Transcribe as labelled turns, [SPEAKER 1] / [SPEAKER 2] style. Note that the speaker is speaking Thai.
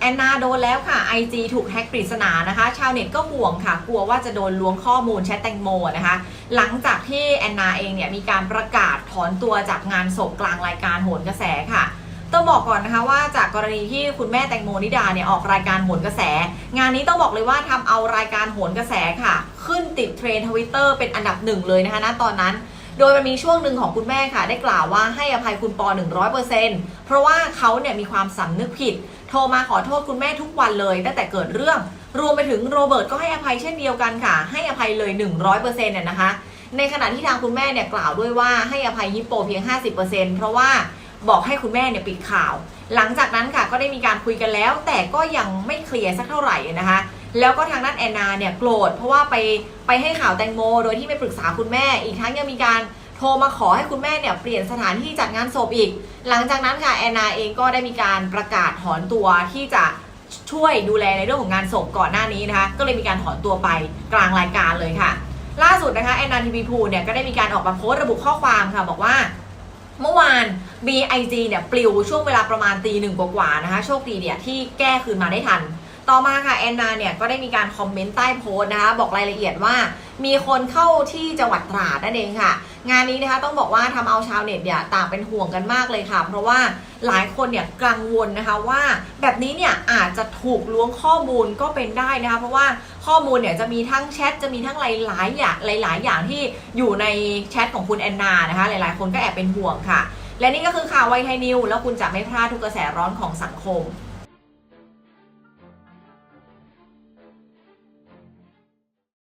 [SPEAKER 1] แอนนาโดนแล้วค่ะ IG ถูกแฮ็กปริศนานะคะ ชาวเน็ตก็ห่วงค่ะ กลัวว่าจะโดนล้วงข้อมูลแชทแตงโมนะคะ หลังจากที่แอนนาเองเนี่ยมีการประกาศถอนตัวจากงานศพกลางรายการโหนกระแสค่ะต้องบอกก่อนนะคะว่าจากกรณีที่คุณแม่แตงโมนิดาเนี่ยออกรายการโหนกระแส งานนี้ต้องบอกเลยว่าทำเอารายการโหนกระแสค่ะ ขึ้นติดเทรนทวิตเตอร์เป็นอันดับหนึ่งเลยนะคะณตอนนั้น โดยมันมีช่วงหนึ่งของคุณแม่ค่ะ ได้กล่าวว่าให้อภัยคุณปอ 100%เพราะว่าเขาเนี่ยมีความสำนึกผิด โทรมาขอโทษคุณแม่ทุกวันเลยตั้งแต่เกิดเรื่อง รวมไปถึงโรเบิร์ตก็ให้อภัยเช่นเดียวกันค่ะ ให้อภัยเลย 100%เนี่ยนะคะ ในขณะที่ทางคุณแม่เนี่ยกล่าวด้วยว่าให้อภัยฮิปโปเพียง 50%เพราะว่าบอกให้คุณแม่เนี่ยปิดข่าว หลังจากนั้นค่ะก็ได้มีการคุยกันแล้ว แต่ก็ยังไม่เคลียร์สักเท่าไหร่นะคะ แล้วก็ทางด้านแอนนาเนี่ยโกรธเพราะว่าไปไปให้ข่าวแตงโม โดยที่ไม่ปรึกษาคุณแม่ อีกทั้งยังมีการโทรมาขอให้คุณแม่เนี่ยเปลี่ยนสถานที่จัดงานศพอีก หลังจากนั้นค่ะแอนนาเองก็ได้มีการประกาศถอนตัวที่จะช่วยดูแลในเรื่องของงานศพก่อนหน้านี้นะคะ ก็เลยมีการถอนตัวไปกลางรายการเลยค่ะ ล่าสุดนะคะแอนนาทีวีพูเนี่ยก็ได้มีการออกมาโพสต์ระบุข้อความค่ะบอกว่า เมื่อวาน BIG เนี่ยปลิวช่วงเวลาประมาณตีหนึ่งกว่าๆนะคะ โชคดีเนี่ยที่แก้คืนมาได้ทัน ต่อมาค่ะแอนนาเนี่ยก็ได้มีการคอมเมนต์ใต้โพสต์นะคะ บอกรายละเอียดว่า มีคนเข้าที่จังหวัดตราดนั่นเองค่ะ งานนี้นะคะต้องบอกว่าทำเอาชาวเน็ตเนี่ยต่างเป็นห่วงกันมากเลยค่ะ เพราะว่าหลายคนเนี่ยกังวลนะคะว่าแบบนี้เนี่ยอาจจะถูกล้วงข้อมูลก็เป็นได้นะคะเพราะว่าข้อมูลเนี่ยจะมีทั้งแชทจะมีทั้งหลายๆอย่างหลาย ๆ อย่างที่อยู่ในแชทของคุณแอนนานะคะ หลาย ๆ คนก็แอบเป็นห่วงค่ะ และนี่ก็คือข่าวไวไทยนิวแล้วคุณจะไม่พลาดทุกกระแสร้อนของสังคม